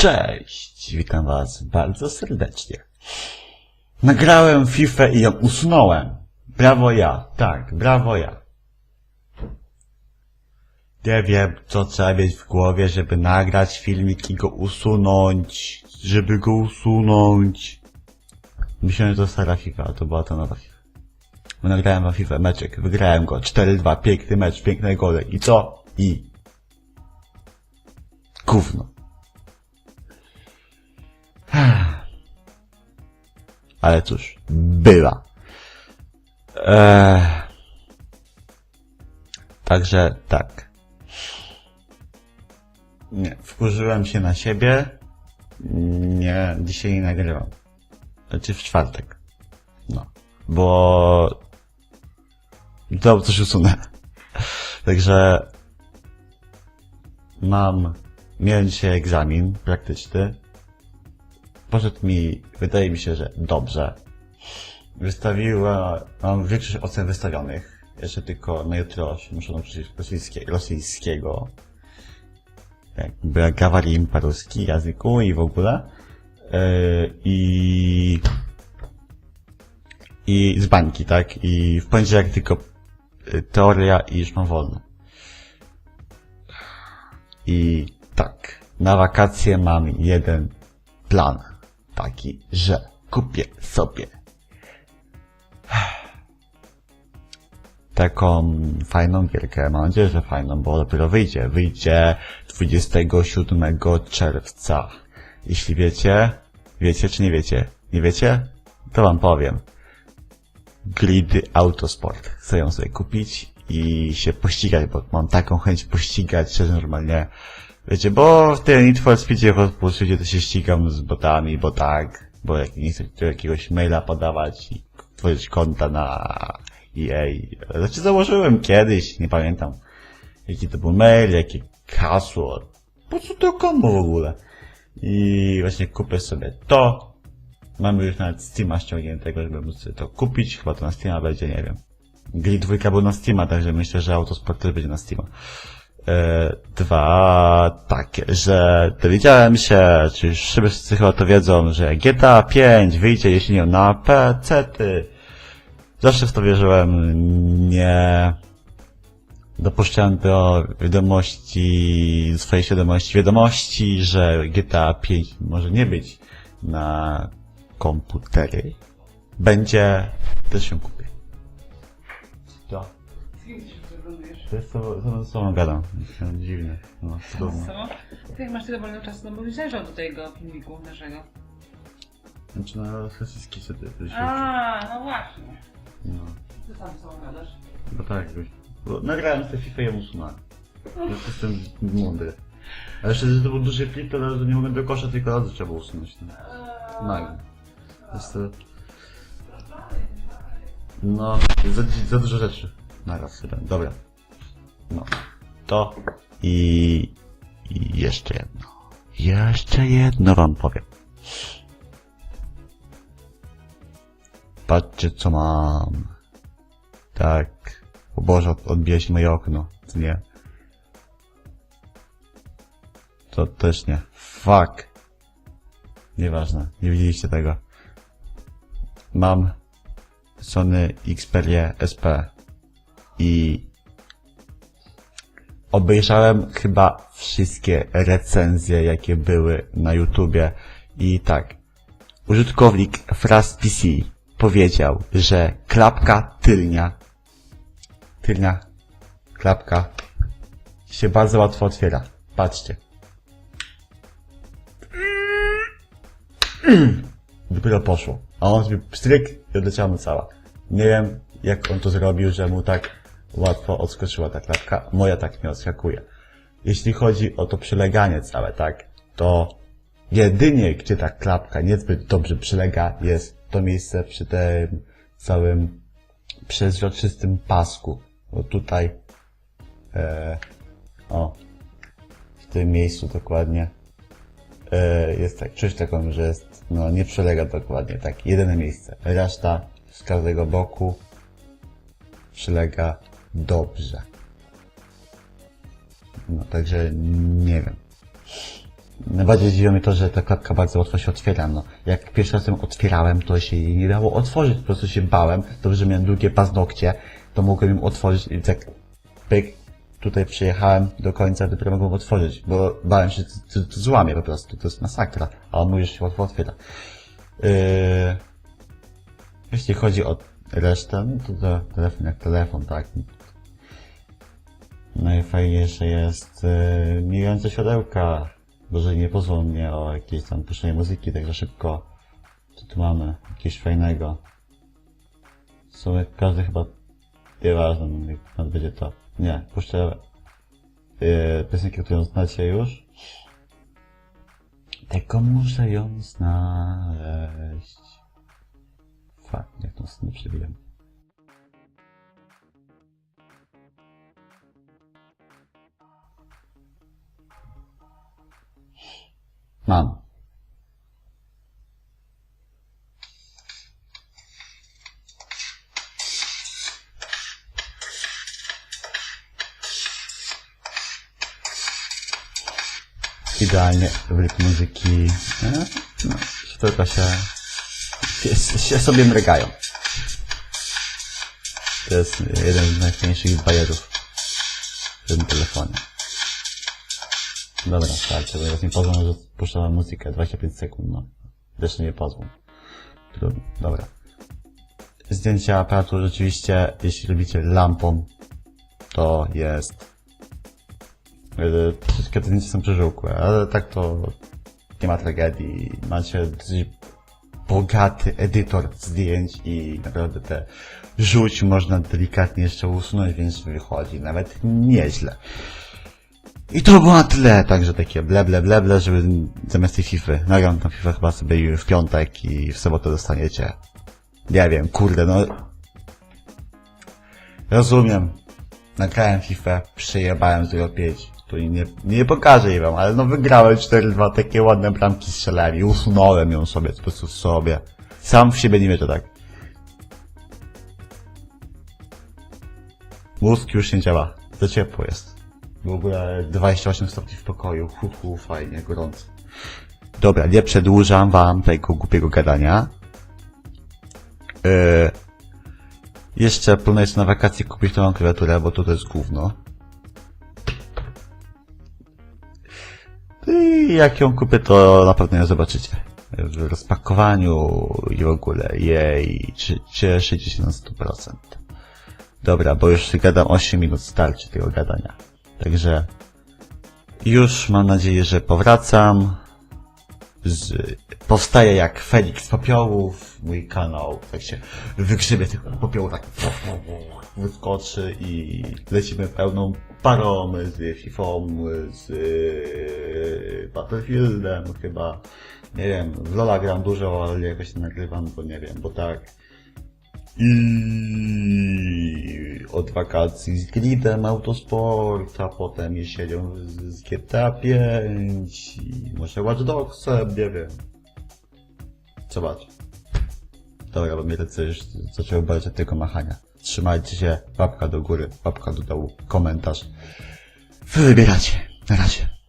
Cześć, witam was bardzo serdecznie. Nagrałem FIFA i ją usunąłem. Brawo ja, tak, brawo ja. Nie wiem, co trzeba mieć w głowie, żeby nagrać filmik i go usunąć, żeby go usunąć. Myślałem, że to stara FIFA, to była ta nowa FIFA. Bo nagrałem wam FIFA meczek, wygrałem go, 4-2, piękny mecz, piękne gole. I co? I... Gówno. Ale cóż, była. Eee, także tak. Nie, wkurzyłem się na siebie. Nie, dzisiaj nie nagrywam. Znaczy w czwartek. No. Bo... To coś usunę. Także... Mam... Miałem dzisiaj egzamin praktyczny. Poszedł mi, wydaje mi się, że dobrze. Wystawiła, mam większość ocen wystawionych. Jeszcze tylko na jutro się muszę nauczyć rosyjskie, rosyjskiego. Jakby jak gawarim po-ruski języku i w ogóle. Yy, I... I z bańki, tak? I w poniedziałek tylko y, teoria i już mam wolne. I tak, na wakacje mam jeden plan. Taki, że kupię sobie taką fajną gierkę. Mam nadzieję, że fajną, bo dopiero wyjdzie. Wyjdzie 27 czerwca. Jeśli wiecie, wiecie czy nie wiecie? Nie wiecie? To wam powiem. Grid Autosport. Chcę ją sobie kupić i się pościgać, bo mam taką chęć pościgać się, że normalnie Wiecie, bo w tym Need for Speedzie Hot Pursuitie to się ścigam z botami, bo tak, bo jak nie chcę jakiegoś maila podawać i tworzyć konta na EA. Znaczy założyłem kiedyś, nie pamiętam jaki to był mail, jakie hasło. Po co to komu w ogóle? I właśnie kupię sobie to. Mamy już nawet Steama ściągniętego, żeby móc to kupić. Chyba to na Steama będzie, nie wiem. Grid 2 był na Steama, także myślę, że Autosport też będzie na Steama. E, dwa takie, że dowiedziałem się, czy już wszyscy chyba to wiedzą, że GTA 5 wyjdzie jeśli nie na PC-ty. Zawsze w to wierzyłem, nie dopuszczałem do wiadomości, swojej świadomości, wiadomości, że GTA 5 może nie być na komputery. Będzie, też się kupię. To jest to, to z sobą gadam. Dziwne. No, cudowne. sobą? Ty jak masz tyle wolnego czasu, no bo byś zajrzał do tego filmiku naszego. Znaczy na rosyjski co się A, no właśnie. No. Ty z sobą gadasz. No tak. Bo nagrałem sobie FIFA i ją usunąłem. Jestem mądry. A jeszcze, że to był duży flip, to razu nie mogłem do kosza, tylko razu trzeba było usunąć. No. Nagle. To jest to... No, za, za dużo rzeczy. Naraz, jeden. Dobra. No. To i... i jeszcze jedno. Jeszcze jedno wam powiem. Patrzcie co mam. Tak. O Boże, od- odbija moje okno. To nie. To też nie. Fuck. Nieważne. Nie widzieliście tego. Mam Sony Xperia SP i obejrzałem chyba wszystkie recenzje, jakie były na YouTubie i tak. Użytkownik Fraz PC powiedział, że klapka tylnia, tylnia, klapka się bardzo łatwo otwiera. Patrzcie. Dopiero poszło. A on zrobił pstryk i odleciała mu cała. Nie wiem, jak on to zrobił, że mu tak łatwo odskoczyła ta klapka. Moja tak nie odskakuje. Jeśli chodzi o to przyleganie całe, tak, to jedynie, gdzie ta klapka niezbyt dobrze przylega, jest to miejsce przy tym całym przezroczystym pasku. Bo tutaj, e, o, w tym miejscu dokładnie, e, jest tak, czuć taką, że jest, no nie przylega dokładnie, tak, jedyne miejsce. Reszta z każdego boku przylega dobrze. No także nie wiem. Najbardziej zdziwiło mnie to, że ta klatka bardzo łatwo się otwiera, no. Jak pierwszy raz ją otwierałem, to się jej nie dało otworzyć, po prostu się bałem. Dobrze, że miałem długie paznokcie, to mogłem ją otworzyć i tak pyk, tutaj przyjechałem do końca, dopiero mogłem otworzyć, bo bałem się, że to złamie po prostu, to jest masakra, a on mówi, że się łatwo otwiera. Yy, jeśli chodzi o resztę, no to, to telefon jak telefon, tak. Najfajniejsze jest yy, mijające światełka, bo że nie pozwolą mnie o jakieś tam puszczenie muzyki tak za szybko. Co tu mamy? Jakieś fajnego. W sumie każdy chyba nieważne, no, jak będzie to. Nie, puszczę yy, piosenkę, którą znacie już. Tylko muszę ją znaleźć. Fakt, jak tą stronę przebiłem. Mam. Idealnie wybór muzyki. E, No, tylko się, się, sobie mrygają. To jest jeden z najfajniejszych bajerów w tym telefonie. Dobra, starczy, bo jak pozwolą, że puszczamy muzykę 25 sekund, no. Też nie. Trudno, dobra. Zdjęcia aparatu rzeczywiście, jeśli lubicie lampą, to jest... Yy, Troszeczkę te zdjęcia są przeżółkłe, ale tak to nie ma tragedii. Macie bogaty edytor zdjęć i naprawdę te żółć można delikatnie jeszcze usunąć, więc wychodzi nawet nieźle. I to było na tyle, także takie ble ble ble ble, żeby zamiast tej FIFA, nagram tą FIFA chyba sobie w piątek i w sobotę dostaniecie. Nie wiem, kurde, no... Rozumiem. Nagrałem FIFA, przejebałem 0-5. Tu nie, nie pokażę jej wam, ale no wygrałem 4-2, takie ładne bramki strzelałem i usunąłem ją sobie, po prostu sobie. Sam w siebie nie wierzę tak. Mózg już nie działa. Za ciepło jest. W ogóle 28 stopni w pokoju. Hu, hu, fajnie, gorąco. Dobra, nie przedłużam wam tego głupiego gadania. Yy, jeszcze planuję na wakacje kupić nową klawiaturę, bo to, to jest gówno. I jak ją kupię, to na pewno ją zobaczycie. W rozpakowaniu i w ogóle jej czy- cieszy się na 100%. Dobra, bo już gadam 8 minut, starczy tego gadania. Także już mam nadzieję, że powracam. Z, powstaje jak Felix popiołów, mój kanał, tak się wygrzebie tych popiołów, tak wyskoczy i lecimy pełną parą z Fifą, z y, Battlefieldem chyba. Nie wiem, w Lola gram dużo, ale jakoś nagrywam, bo nie wiem, bo tak. I od wakacji z Gridem Autosport, a potem jesienią z, z GTA 5 i może Watch Dogsem, nie wiem. Zobacz. Dobra, bo mnie ręce już zaczęły boleć od tego machania. Trzymajcie się, łapka do góry, łapka do dołu, komentarz. Wy wybieracie. Na razie.